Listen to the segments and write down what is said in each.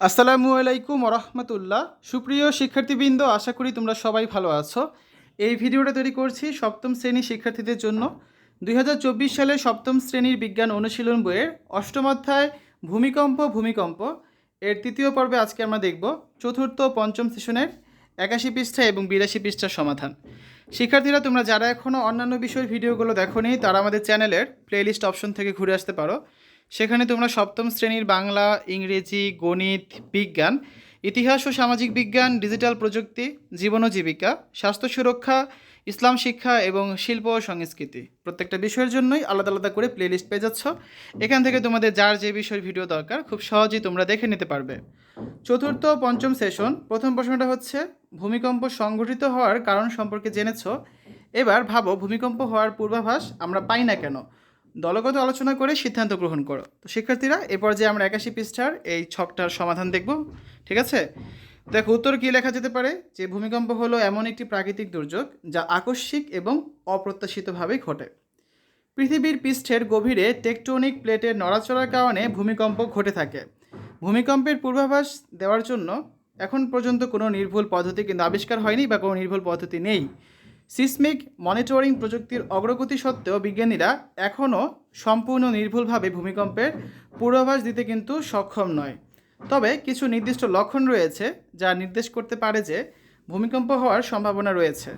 আসসালামু আলাইকুম রহমতুল্লাহ সুপ্রিয় শিক্ষার্থীবৃন্দ, আশা করি তোমরা সবাই ভালো আছো। এই ভিডিওটা তৈরি করছি সপ্তম শ্রেণির শিক্ষার্থীদের জন্য। দুই সালে সপ্তম শ্রেণির বিজ্ঞান অনুশীলন বইয়ের অষ্টম অধ্যায়, ভূমিকম্প ভূমিকম্প। এর তৃতীয় পর্বে আজকে আমরা দেখব চতুর্থ পঞ্চম সেশনের একাশি পৃষ্ঠা এবং বিরাশি পৃষ্ঠার সমাধান। শিক্ষার্থীরা, তোমরা যারা এখনও অন্যান্য বিষয়ের ভিডিওগুলো দেখোনি, তারা আমাদের চ্যানেলের প্লেলিস্ট অপশন থেকে ঘুরে আসতে পারো। সেখানে তোমরা সপ্তম শ্রেণির বাংলা, ইংরেজি, গণিত, বিজ্ঞান, ইতিহাস ও সামাজিক বিজ্ঞান, ডিজিটাল প্রযুক্তি, জীবন ও জীবিকা, স্বাস্থ্য সুরক্ষা, ইসলাম শিক্ষা এবং শিল্প ও সংস্কৃতি। প্রত্যেকটা বিষয়ের জন্যই আলাদা আলাদা করে প্লেলিস্ট পেয়ে যাচ্ছ। এখান থেকে তোমাদের যার যে বিষয়ের ভিডিও দরকার, খুব সহজেই তোমরা দেখে নিতে পারবে। চতুর্থ পঞ্চম সেশন প্রথম প্রশ্নটা হচ্ছে, ভূমিকম্প সংঘটিত হওয়ার কারণ সম্পর্কে জেনেছ। এবার ভাবো, ভূমিকম্প হওয়ার পূর্বাভাস আমরা পাই না কেন? দলগত আলোচনা করে সিদ্ধান্ত গ্রহণ করো। তো শিক্ষার্থীরা এরপর যে আমরা একাশি পৃষ্ঠার এই ছকটার সমাধান দেখব। ঠিক আছে? দেখো, উত্তর কী লেখা যেতে পারে? যে ভূমিকম্প হলো এমন একটি প্রাকৃতিক দুর্যোগ যা আকস্মিক এবং অপ্রত্যাশিতভাবে ঘটে। পৃথিবীর পৃষ্ঠের গভীরে টেকটোনিক প্লেটের নড়াচড়ার কারণে ভূমিকম্প ঘটে থাকে। ভূমিকম্পের পূর্বাভাস দেওয়ার জন্য এখন পর্যন্ত কোনো নির্ভুল পদ্ধতি কিন্তু আবিষ্কার হয়নি বা কোনো নির্ভুল পদ্ধতি নেই। সিসমিক মনিটরিং প্রযুক্তির অগ্রগতি সত্ত্বেও বিজ্ঞানীরা এখনও সম্পূর্ণ নির্ভুলভাবে ভূমিকম্পের পূর্বাভাস দিতে কিন্তু সক্ষম নয়। তবে কিছু নির্দিষ্ট লক্ষণ রয়েছে যা নির্দেশ করতে পারে যে ভূমিকম্প হওয়ার সম্ভাবনা রয়েছে।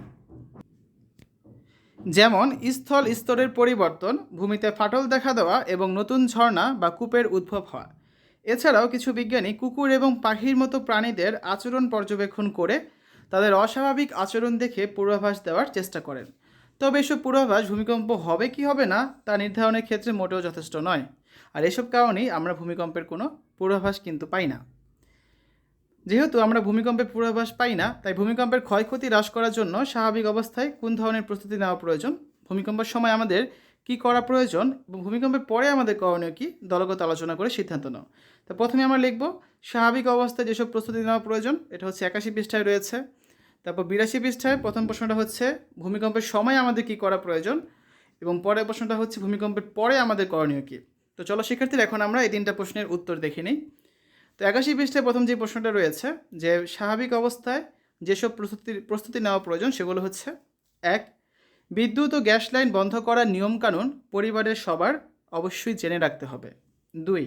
যেমন, স্থল স্তরের পরিবর্তন, ভূমিতে ফাটল দেখা দেওয়া এবং নতুন ঝর্ণা বা কূপের উদ্ভব হওয়া। এছাড়াও কিছু বিজ্ঞানী কুকুর এবং পাখির মতো প্রাণীদের আচরণ পর্যবেক্ষণ করে তাদের অস্বাভাবিক আচরণ দেখে পূর্বাভাস দেওয়ার চেষ্টা করেন। তবে এসব পূর্বাভাস ভূমিকম্প হবে কি হবে না, তা নির্ধারণের ক্ষেত্রে মোটেও যথেষ্ট নয়। আর এসব কারণেই আমরা ভূমিকম্পের কোনো পূর্বাভাস কিন্তু পাই না। যেহেতু আমরা ভূমিকম্পের পূর্বাভাস পাই না, তাই ভূমিকম্পের ক্ষয়ক্ষতি হ্রাস করার জন্য স্বাভাবিক অবস্থায় কোন ধরনের প্রস্তুতি নেওয়া প্রয়োজন, ভূমিকম্পের সময় আমাদের কি করা প্রয়োজন এবং ভূমিকম্পের পরে আমাদের করণীয় কি, দলগত আলোচনা করে সিদ্ধান্ত নাও। তো প্রথমে আমরা লিখব স্বাভাবিক অবস্থায় যেসব প্রস্তুতি নেওয়া প্রয়োজন, এটা হচ্ছে একাশি পৃষ্ঠায় রয়েছে। তারপর বিরাশি পৃষ্ঠায় প্রথম প্রশ্নটা হচ্ছে, ভূমিকম্পের সময় আমাদের কি করা প্রয়োজন? এবং পরের প্রশ্নটা হচ্ছে, ভূমিকম্পের পরে আমাদের করণীয় কী? তো চলো শিক্ষার্থীরা, এখন আমরা এই তিনটা প্রশ্নের উত্তর দেখে নিই। তো একাশি পৃষ্ঠায় প্রথম যে প্রশ্নটা রয়েছে, যে স্বাভাবিক অবস্থায় যেসব প্রস্তুতি প্রস্তুতি নেওয়া প্রয়োজন, সেগুলো হচ্ছে, এক, বিদ্যুৎ ও গ্যাস লাইন বন্ধ করার নিয়মকানুন পরিবারের সবার অবশ্যই জেনে রাখতে হবে। দুই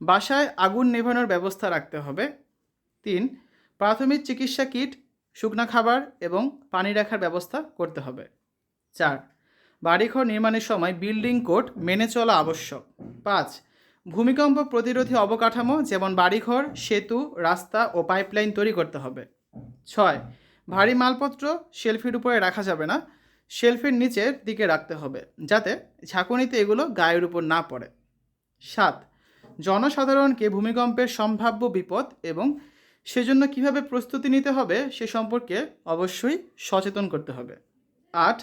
বাসায় আগুন নেভানোর ব্যবস্থা রাখতে হবে। তিন, প্রাথমিক চিকিৎসা কিট, শুকনা খাবার এবং পানি রাখার ব্যবস্থা করতে হবে। চার, বাড়িঘর নির্মাণের সময় বিল্ডিং কোড মেনে চলা আবশ্যক। পাঁচ, ভূমিকম্প প্রতিরোধী অবকাঠামো যেমন বাড়িঘর, সেতু, রাস্তা ও পাইপলাইন তৈরি করতে হবে। ছয়, ভারী মালপত্র শেলফের উপরে রাখা যাবে না। শেলফের নিচের দিকে রাখতে হবে যাতে ঝাঁকুনিতে এগুলো গায়ের উপর না পড়ে। সাত জনসাধারণকে ভূমিকম্পের সম্ভাব্য বিপদ এবং সেজন্য কীভাবে প্রস্তুতি নিতে হবে সে সম্পর্কে অবশ্যই সচেতন করতে হবে। আট,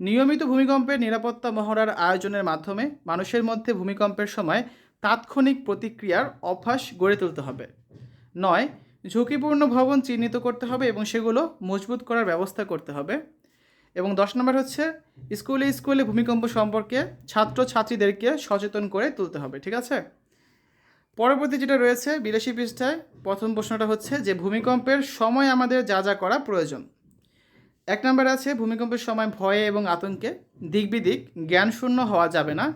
নিয়মিত ভূমিকম্পের নিরাপত্তা মহড়ার আয়োজনের মাধ্যমে মানুষের মধ্যে ভূমিকম্পের সময় তাৎক্ষণিক প্রতিক্রিয়ার অভ্যাস গড়ে তুলতে হবে। নয়, ঝুঁকিপূর্ণ ভবন চিহ্নিত করতে হবে এবং সেগুলো মজবুত করার ব্যবস্থা করতে হবে। এবং দশ নম্বর হচ্ছে, স্কুলে স্কুলে ভূমিকম্প সম্পর্কে ছাত্র ছাত্রীদেরকে সচেতন করে তুলতে হবে, ঠিক আছে? পরবর্তী যেটা রয়েছে বিরাশি পৃষ্ঠায়, প্রথম প্রশ্নটা হচ্ছে যে ভূমিকম্পের সময় আমাদের যা যা করা প্রয়োজন। এক নম্বর আছে, ভূমিকম্পের সময় ভয়ে এবং আতঙ্কে দিক বিদিক জ্ঞানশূন্য হওয়া যাবে না।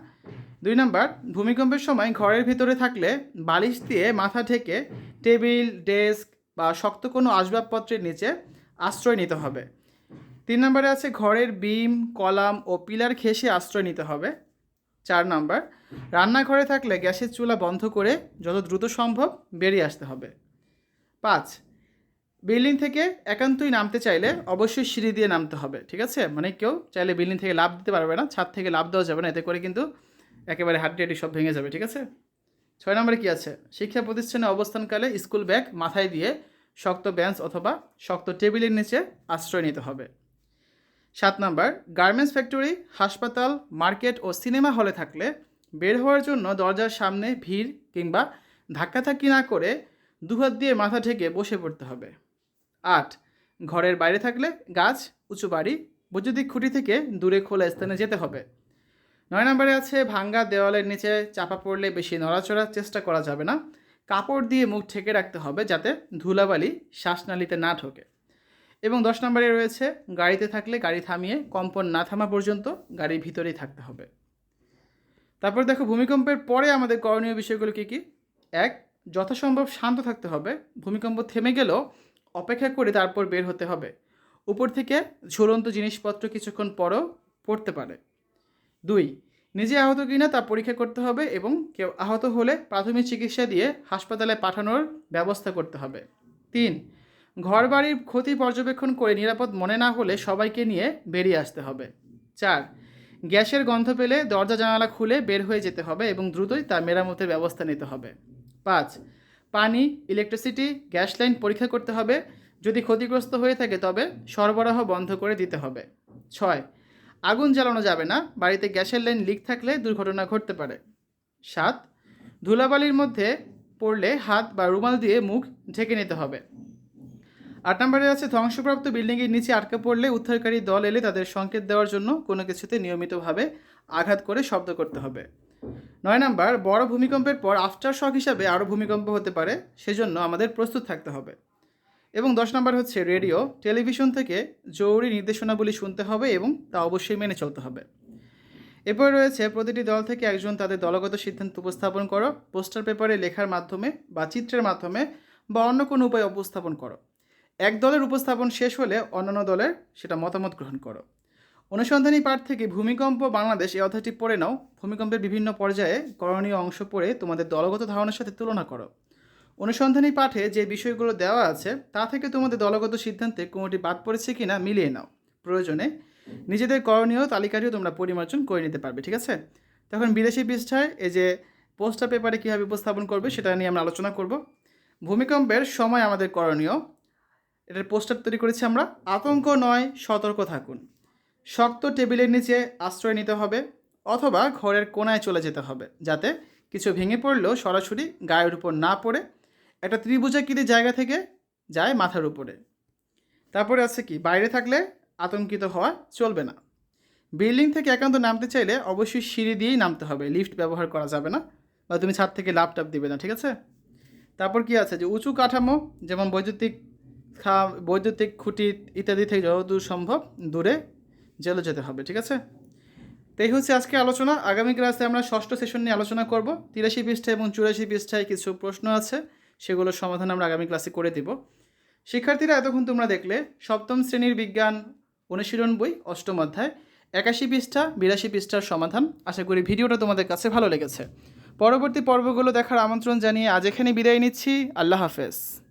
দুই নম্বর, ভূমিকম্পের সময় ঘরের ভিতরে থাকলে বালিশ দিয়ে মাথা ঢেকে টেবিল, ডেস্ক বা শক্ত কোনো আসবাবপত্রের নিচে আশ্রয় নিতে হবে। তিন নম্বরে আছে, ঘরের বিম, কলাম ও পিলার ঘেঁষে আশ্রয় নিতে হবে। চার নম্বর, রান্নাঘরে থাকলে গ্যাসের চুলা বন্ধ করে যত দ্রুত সম্ভব বেরিয়ে আসতে হবে। পাঁচ, বিল্ডিং থেকে একান্তই নামতে চাইলে অবশ্যই সিঁড়ি দিয়ে নামতে হবে, ঠিক আছে? মানে কেউ চাইলে বিল্ডিং থেকে লাভ দিতে পারবে না, ছাদ থেকে লাভ দেওয়া যাবে না, এতে করে কিন্তু একেবারে হাড্ডি হাড্ডি সব ভেঙে যাবে, ঠিক আছে? ছয় নম্বরে কী আছে? শিক্ষা প্রতিষ্ঠানে অবস্থানকালে স্কুল ব্যাগ মাথায় দিয়ে শক্ত বেঞ্চ অথবা শক্ত টেবিলের নিচে আশ্রয় নিতে হবে। সাত নম্বর, গার্মেন্টস ফ্যাক্টরি, হাসপাতাল, মার্কেট ও সিনেমা হলে থাকলে বের হওয়ার জন্য দরজার সামনে ভিড় কিংবা ধাক্কাধাক্কি না করে দুহাত দিয়ে মাথা ঢেকে বসে পড়তে হবে। আট, ঘরের বাইরে থাকলে গাছ, উঁচু বাড়ি, বৈদ্যুতিক খুঁটি থেকে দূরে খোলা স্থানে যেতে হবে। নয় নম্বরে আছে ভাঙ্গা দেওয়ালের নিচে চাপা পড়লে বেশি নড়াচড়ার চেষ্টা করা যাবে না। কাপড় দিয়ে মুখ ঢেকে রাখতে হবে যাতে ধুলাবালি, শ্বাসনালীতে না ঢোকে। এবং দশ নম্বরে রয়েছে, গাড়িতে থাকলে গাড়ি থামিয়ে, কম্পন না থামা পর্যন্ত গাড়ির ভিতরেই থাকতে হবে। তারপর দেখো, ভূমিকম্পের পরে আমাদের করণীয় বিষয়গুলো কী কী? এক, যথাসম্ভব শান্ত থাকতে হবে। ভূমিকম্প থেমে গেলেও অপেক্ষা করে তারপর বের হতে হবে। উপর থেকে ঝুলন্ত জিনিসপত্র কিছুক্ষণ পরও পড়তে পারে। দুই, নিজে আহত কিনা তা পরীক্ষা করতে হবে এবং কেউ আহত হলে প্রাথমিক চিকিৎসা দিয়ে হাসপাতালে পাঠানোর ব্যবস্থা করতে হবে। তিন ঘরবাড়ির ক্ষতি পর্যবেক্ষণ করে নিরাপদ মনে না হলে সবাইকে নিয়ে বেরিয়ে আসতে হবে। চার, গ্যাসের গন্ধ পেলে দরজা জানালা খুলে বের হয়ে যেতে হবে এবং দ্রুতই তা মেরামতের ব্যবস্থা নিতে হবে। পাঁচ, পানি ইলেকট্রিসিটি গ্যাস লাইন পরীক্ষা করতে হবে। যদি ক্ষতিগ্রস্ত হয়ে থাকে তবে সরবরাহ বন্ধ করে দিতে হবে। ছয়, আগুন জ্বালানো যাবে না। বাড়িতে গ্যাসের লাইন লিক থাকলে দুর্ঘটনা ঘটতে পারে। সাত, ধুলাবালির মধ্যে পড়লে হাত বা রুমাল দিয়ে মুখ ঢেকে নিতে হবে। আট নম্বরে আছে, ধ্বংসপ্রাপ্ত বিল্ডিংয়ের নিচে আটকে পড়লে উদ্ধারকারী দল এলে তাদের সংকেত দেওয়ার জন্য কোনো কিছুতে নিয়মিতভাবে আঘাত করে শব্দ করতে হবে। নয় নাম্বার, বড় ভূমিকম্পের পর আফটার শক হিসাবে আরও ভূমিকম্প হতে পারে, সেজন্য আমাদের প্রস্তুত থাকতে হবে। এবং দশ নম্বর হচ্ছে রেডিও, টেলিভিশন থেকে জরুরি নির্দেশনাবলী শুনতে হবে এবং তা অবশ্যই মেনে চলতে হবে। এরপর রয়েছে, প্রতিটি দল থেকে একজন তাদের দলগত সিদ্ধান্ত উপস্থাপন করো, পোস্টার পেপারে লেখার মাধ্যমে বা চিত্রের মাধ্যমে বা অন্য কোনো উপায়ে উপস্থাপন করো। এক দলের উপস্থাপন শেষ হলে অন্যান্য দলের সেটা মতামত গ্রহণ করো। অনুসন্ধানী পাঠ থেকে ভূমিকম্প বাংলাদেশ এই অধ্যায়টি পড়ে নাও। ভূমিকম্পের বিভিন্ন পর্যায়ে করণীয় অংশ পড়ে তোমাদের দলগত ধারণার সাথে তুলনা করো। অনুসন্ধানী পাঠে যে বিষয়গুলো দেওয়া আছে, তা থেকে তোমাদের দলগত সিদ্ধান্তে কোনোটি বাদ পড়েছে কি না মিলিয়ে নাও। প্রয়োজনে নিজেদের করণীয় তালিকাটিও তোমরা পরিমার্জন করে নিতে পারবে, ঠিক আছে? তখন বিদেশি পৃষ্ঠায় এই যে পোস্টার পেপারে কীভাবে উপস্থাপন করবে সেটা নিয়ে আমরা আলোচনা করব। ভূমিকম্পের সময় আমাদের করণীয় এটার পোস্টার তৈরি করেছি আমরা। আতঙ্ক নয়, সতর্ক থাকুন। শক্ত টেবিলের নিচে আশ্রয় নিতে হবে অথবা ঘরের কোনায় চলে যেতে হবে, যাতে কিছু ভেঙে পড়লেও সরাসরি গায়ের উপর না পড়ে। একটা ত্রিভুজাকৃতি জায়গা থেকে যায় মাথার উপরে। তারপরে আছে কি? বাইরে থাকলে আতঙ্কিত হওয়া চলবে না। বিল্ডিং থেকে একান্ত নামতে চাইলে অবশ্যই সিঁড়ি দিয়েই নামতে হবে। লিফট ব্যবহার করা যাবে না বা তুমি ছাদ থেকে ল্যাপটপ দিবে না, ঠিক আছে? তারপর কি আছে? যে উঁচু কাঠামো, যেমন বৈদ্যুতিক খা, বৈদ্যুতিক, খুঁটি ইত্যাদি থেকে যতদূর সম্ভব দূরে জেলে যেতে হবে, ঠিক আছে? তো এই হচ্ছে আজকে আলোচনা। আগামী ক্লাসে আমরা ষষ্ঠ সেশন নিয়ে আলোচনা করব। তিরাশি পৃষ্ঠা এবং চুরাশি পৃষ্ঠায় কিছু প্রশ্ন আছে, সেগুলোর সমাধান আমরা আগামী ক্লাসে করে দিব। শিক্ষার্থীরা, এতক্ষণ তোমরা দেখলে, সপ্তম শ্রেণির বিজ্ঞান অনুশীলন বই, অষ্টম অধ্যায়, একাশি পৃষ্ঠা, বিরাশি পৃষ্ঠার সমাধান। আশা করি ভিডিওটা তোমাদের কাছে ভালো লেগেছে। পরবর্তী পর্বগুলো দেখার আমন্ত্রণ জানিয়ে আজ এখানে বিদায় নিচ্ছি। আল্লাহ হাফেজ।